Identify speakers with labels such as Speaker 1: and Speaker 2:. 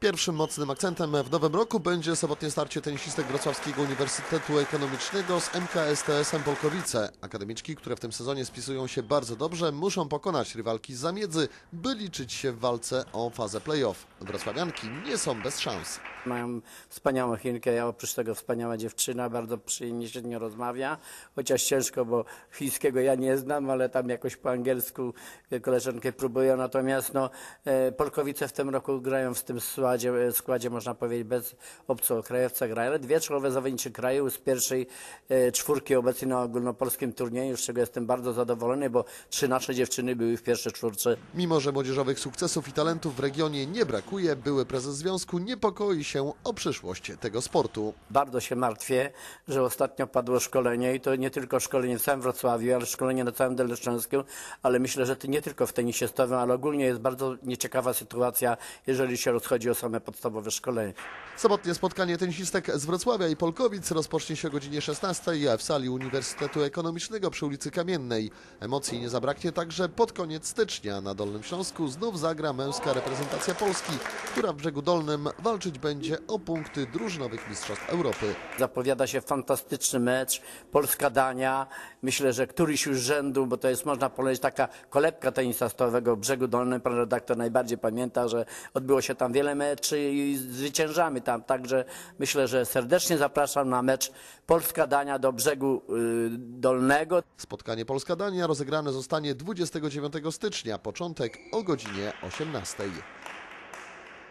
Speaker 1: Pierwszym mocnym akcentem w nowym roku będzie sobotnie starcie tenisistek Wrocławskiego Uniwersytetu Ekonomicznego z MKSTS-em Polkowice. Akademiczki, które w tym sezonie spisują się bardzo dobrze, muszą pokonać rywalki z zamiedzy, by liczyć się w walce o fazę playoff. Wrocławianki nie są bez szans.
Speaker 2: Mają wspaniałą Chinkę, ja oprócz tego wspaniała dziewczyna, bardzo przyjemnie się z nią rozmawia, chociaż ciężko, bo chińskiego ja nie znam, ale tam jakoś po angielsku koleżankę próbują, natomiast no, e, Polkowice w tym roku grają w tym składzie, e, składzie można powiedzieć, bez obcokrajowca grają, ale dwie czołowe zawodnicze kraju z pierwszej e, czwórki obecnie na ogólnopolskim turnieju, z czego jestem bardzo zadowolony, bo trzy nasze dziewczyny były w pierwszej czwórce
Speaker 1: Mimo, że młodzieżowych sukcesów i talentów w regionie nie brakuje, były prezes związku niepokoi się o przyszłość tego sportu.
Speaker 2: Bardzo się martwię, że ostatnio padło szkolenie i to nie tylko szkolenie w całym Wrocławiu, ale szkolenie na całym Doleszczęsku, ale myślę, że to nie tylko w tenisie stowym, ale ogólnie jest bardzo nieciekawa sytuacja, jeżeli się rozchodzi o same podstawowe szkolenie.
Speaker 1: Sobotnie spotkanie tenisistek z Wrocławia i Polkowic rozpocznie się o godzinie 16 w sali Uniwersytetu Ekonomicznego przy ulicy Kamiennej. Emocji nie zabraknie także pod koniec stycznia. Na Dolnym Śląsku znów zagra męska reprezentacja Polski, która w brzegu dolnym walczyć będzie o punkty drużynowych Mistrzostw Europy.
Speaker 2: Zapowiada się fantastyczny mecz, Polska-Dania. Myślę, że któryś już rzędu, bo to jest, można powiedzieć, taka kolebka tenisa stowego w brzegu dolnym. Pan redaktor najbardziej pamięta, że odbyło się tam wiele meczy i zwyciężamy tam. Także myślę, że serdecznie zapraszam na mecz Polska-Dania do brzegu y, dolnego.
Speaker 1: Spotkanie Polska-Dania rozegrane zostanie 29 stycznia, początek o godzinie 18.